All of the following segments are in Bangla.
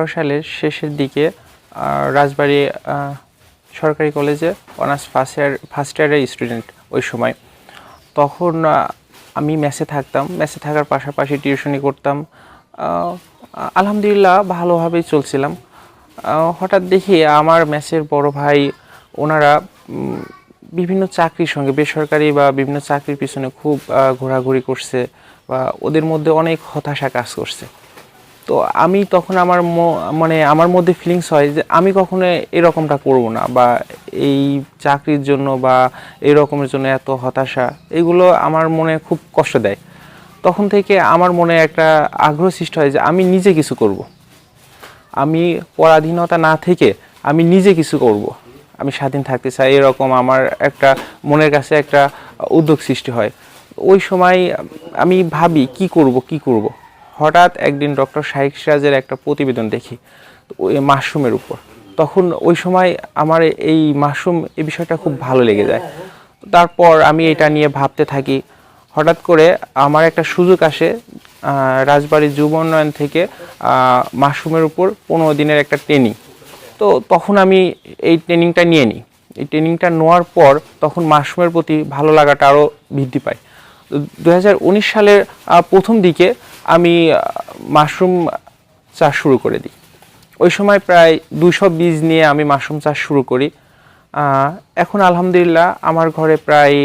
সালের শেষের দিকে রাজবাড়ী সরকারি কলেজে অনার্স ফার্স্ট ইয়ার ফার্স্ট ইয়ারের স্টুডেন্ট ওই সময়। তখন আমি মেসে থাকতাম। মেসে থাকার পাশাপাশি টিউশনি করতাম। আলহামদুলিল্লাহ ভালোভাবেই চলছিলাম। হঠাৎ দেখি আমার মেসের বড় ভাই, ওনারা বিভিন্ন চাকরির সঙ্গে, বেসরকারি বা বিভিন্ন চাকরির পিছনে খুব ঘোরাঘুরি করছে বা ওদের মধ্যে অনেক হতাশা কাজ করছে। তো আমি তখন আমার মানে আমার মধ্যে ফিলিংস হয় যে আমি কখনো এরকমটা করব না বা এই চাকরির জন্য বা এই রকমের জন্য এত হতাশা, এগুলো আমার মনে খুব কষ্ট দেয় তখন থেকে আমার মনে একটা আগ্রহ সৃষ্টি হয় যে আমি নিজে কিছু করব। আমি পরাধীনতা না থেকে আমি নিজে কিছু করব। আমি স্বাধীন থাকতে চাই, এরকম আমার একটা মনের কাছে একটা উদ্যোগ সৃষ্টি হয় ওই সময় আমি ভাবি কি করব কি করব হঠাৎ একদিন ডক্টর শাহিক সিরাজের একটা প্রতিবেদন দেখি ওই মাশরুমের উপর। তখন ওই সময় আমার এই মাশরুম, এই বিষয়টা খুব ভালো লেগে যায়। তারপর আমি এটা নিয়ে ভাবতে থাকি, হঠাৎ করে আমার একটা সুযোগ আসে রাজবাড়ী যুব উন্নয়ন থেকে মাশরুমের উপর পনেরো দিনের একটা ট্রেনিং তো তখন আমি এই ট্রেনিংটা নিয়ে নিই। এই ট্রেনিংটা নেওয়ার পর তখন মাশরুমের প্রতি ভালো লাগাটা আরও বৃদ্ধি পায়। দু হাজার উনিশ সালের প্রথম দিকে আমি মাশরুম চাষ শুরু করে দিই। ওই সময় প্রায় দুশো বীজ নিয়ে আমি মাশরুম চাষ শুরু করি। এখন আলহামদুলিল্লাহ আমার ঘরে প্রায়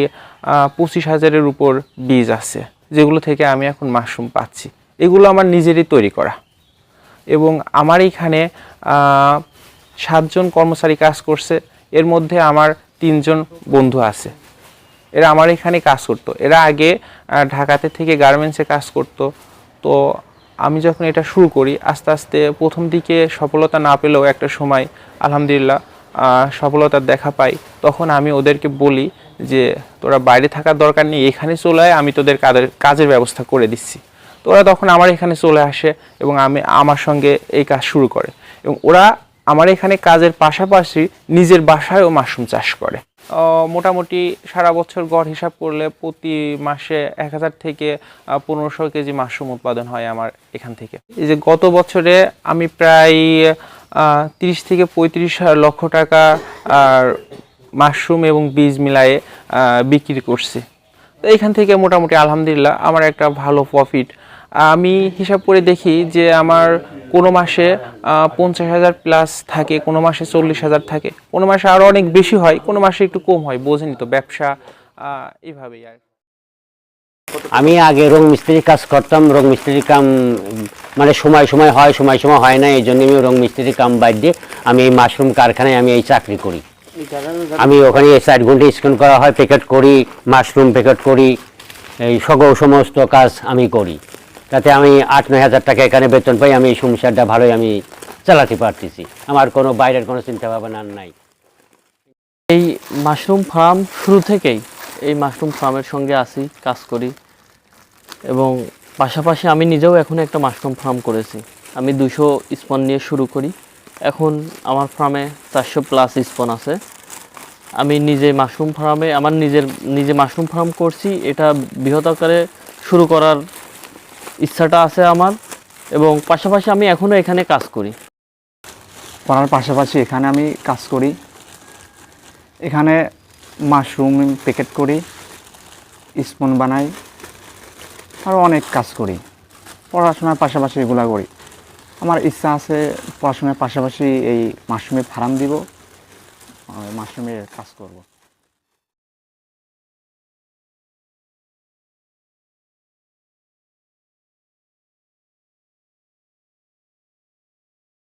পঁচিশ হাজারের উপর বীজ আছে, যেগুলো থেকে আমি এখন মাশরুম পাচ্ছি। এগুলো আমার নিজেরই তৈরি করা। এবং আমার এইখানে সাতজন কর্মচারী কাজ করছে। এর মধ্যে আমার তিনজন বন্ধু আছে। এরা আমার এখানে কাজ করতো। এরা আগে ঢাকাতে থেকে গার্মেন্টসে কাজ করতো। তো আমি যখন এটা শুরু করি, আস্তে আস্তে প্রথম দিকে সফলতা না পেলেও একটা সময়, আলহামদুলিল্লাহ সফলতার দেখা পাই। তখন আমি ওদেরকে বলি যে, তোরা বাইরে থাকার দরকার নেই, এখানে চলে আয়, আমি তোদের কাজের কাজের ব্যবস্থা করে দিচ্ছি। তো ওরা তখন আমার এখানে চলে আসে এবং আমি আমার সঙ্গে এই কাজ শুরু করে। এবং ওরা আমার এখানে কাজের পাশাপাশি নিজের বাসায়ও মাশরুম চাষ করে। মোটামুটি সারা বছর গড় হিসাব করলে প্রতি মাসে এক হাজার থেকে পনেরোশো কেজি মাশরুম উৎপাদন হয় আমার এখান থেকে। এই যে গত বছরে আমি প্রায় তিরিশ থেকে পঁয়ত্রিশ লক্ষ টাকা, আর মাশরুম এবং বীজ মিলায়ে বিক্রি করছি। তো এখান থেকে মোটামুটি আলহামদুলিল্লাহ আমার একটা ভালো প্রফিট আমি হিসাব করে দেখি যে আমার কোনো মাসে পঞ্চাশ হাজার প্লাস থাকে, কোনো মাসে চল্লিশ হাজার থাকে। কোনো মাসে আরও অনেক বেশি হয়, কোনো মাসে একটু কম হয় বোঝেনি তো ব্যবসা এইভাবেই আর আমি আগে রং মিস্ত্রির কাজ করতাম, রং মিস্ত্রির কাম মানে সময় সময় হয়, সময় সময় হয় না এই জন্য আমি রং মিস্ত্রির কাম বাদ দিয়ে আমি এই মাশরুম কারখানায় আমি এই চাকরি করি। আমি ওখানে সাইড ঘণ্টা স্ক্যান করা হয় প্যাকেট করি, মাশরুম প্যাকেট করি, এই সকল সমস্ত কাজ আমি করি। তাতে আমি আট, নয় হাজার টাকা এখানে বেতন পাই, আমি এই সংসারটা ভালোই আমি চালাতে পারতেছি। আমার কোনো বাইরের কোনো চিন্তা ভাবনা নাই। এই মাশরুম ফার্ম শুরু থেকেই, এই মাশরুম ফার্মের সঙ্গে আসি কাজ করি। এবং পাশাপাশি আমি নিজেও এখন একটা মাশরুম ফার্ম করেছি। আমি দুশো স্পন নিয়ে শুরু করি। এখন আমার ফার্মে চারশো প্লাস স্পন আছে। আমি নিজে মাশরুম ফার্মে, আমার নিজের, নিজে মাশরুম ফার্ম করছি। এটা বৃহৎ আকারে শুরু করার ইচ্ছাটা আছে আমার এবং পাশাপাশি আমি এখনও এখানে কাজ করি। করার পাশাপাশি এখানে আমি কাজ করি। এখানে মাশরুম প্যাকেট করি, স্পুন বানাই আরও অনেক কাজ করি। পড়াশোনার পাশাপাশি এগুলো করি। আমার ইচ্ছা আছে পড়াশোনার পাশাপাশি এই মাশরুমের ফার্ম দিব মাশরুমের কাজ করব।